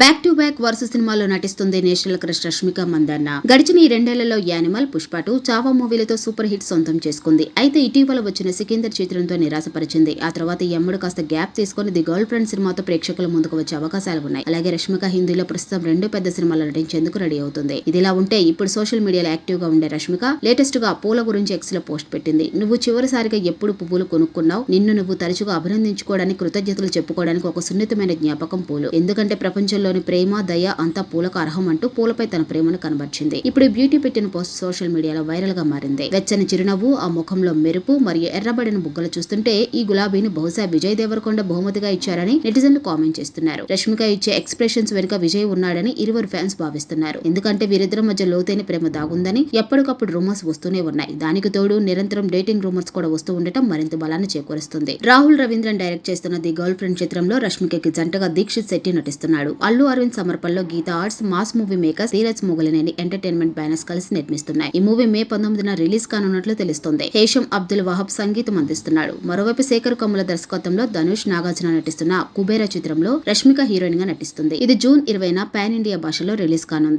Back to back వరుస సినిమాల్లో నటిస్తుంది నేషనల్ క్రష్ రష్మిక మందన్న. గడిచిన ఈ రెండేళ్ళలో animal Pushpa two Chhaava మూవీలతో super hit సొంతం చేసుకుంది. అయితే ఇటీవల వచ్చిన సికిందర్ చిత్రంతో నిరాశపరిచింది. ఆ తర్వాత ఈ అమ్మడు కాస్త గ్యాప్ తీసుకుని ది గర్ల్ ఫ్రెండ్ సినిమాతో ప్రేక్షకుల ముందుకు వచ్చే అవకాశాలు ఉన్నాయి. అలాగే రష్మిక హిందీలో ప్రస్తుతం రెండు పెద్ద సినిమాలు నటించేందుకు రెడీ అవుతుంది. ఇదిలా ఉంటే ఇప్పుడు సోషల్ మీడియాలో యాక్టివ్గా ఉండే రష్మిక లేటెస్ట్గా పూల గురించి ఎక్స్లో పోస్ట్ పెట్టింది. నువ్వు చివరిసారిగా ఎప్పుడు పువ్వులు కొనుక్కున్నావు? నిన్ను నువ్వు తరచుగా అభినందించుకోవడానికి కృతజ్ఞతలు చెప్పుకోవడానికి ఒక సున్నితమైన జ్ఞాపకం పూలు. ఎందుకంటే ప్రపంచంలో ప్రపంచంలోని ప్రేమ దయ అంతా పూలకు అర్హం అంటూ పూలపై తన ప్రేమను కనబర్చింది. ఇప్పుడు బ్యూటీ పెట్టిన పోస్ట్ సోషల్ మీడియాలో వైరల్గా మారింది. వెచ్చని చిరునవ్వు ఆ ముఖంలో మెరుపు మరియు ఎర్రబడిన బుగ్గలు చూస్తుంటే ఈ గులాబీని బహుశా విజయ్ దేవరకొండ బహుమతిగా ఇచ్చారని నెటిజన్లు కామెంట్ చేస్తున్నారు. రష్మిక ఇచ్చే ఎక్స్ప్రెషన్స్ వెనుక విజయ్ ఉన్నాడని ఇరువురు ఫ్యాన్స్ భావిస్తున్నారు. ఎందుకంటే వీరిద్దరి మధ్య లోతైన ప్రేమ దాగుందని ఎప్పటికప్పుడు రూమర్స్ వస్తూనే ఉన్నాయి. దానికి తోడు నిరంతరం డేటింగ్ రూమర్స్ కూడా వస్తూ ఉండటం మరింత బలాన్ని చేకూరుస్తుంది. రాహుల్ రవీంద్రన్ డైరెక్ట్ చేస్తున్న ది గర్ల్ ఫ్రెండ్ చిత్రంలో రష్మికకి జంటగా దీక్షిత్ శెట్టి నటిస్తున్నాడు. అల్లు అరవింద్ సమర్పణలో Geetha Arts Mass Movie Maker సీరజ్ Mogalineni entertainment banners కలిసి నిర్మిస్తున్నాయి. ఈ మూవీ మే పంతొమ్మిదిన రిలీజ్ కానున్నట్లు తెలుస్తోంది. హేషం అబ్దుల్ వహాబ్ సంగీతం అందిస్తున్నాడు. మరోవైపు శేఖర్ కమ్ముల దర్శకత్వంలో ధనుష్ నాగార్జున నటిస్తున్న కుబేర చిత్రంలో రష్మిక హీరోయిన్గా నటిస్తుంది. ఇది జూన్ ఇరవైన పాన్ ఇండియా భాషలో రిలీజ్ కానుంది.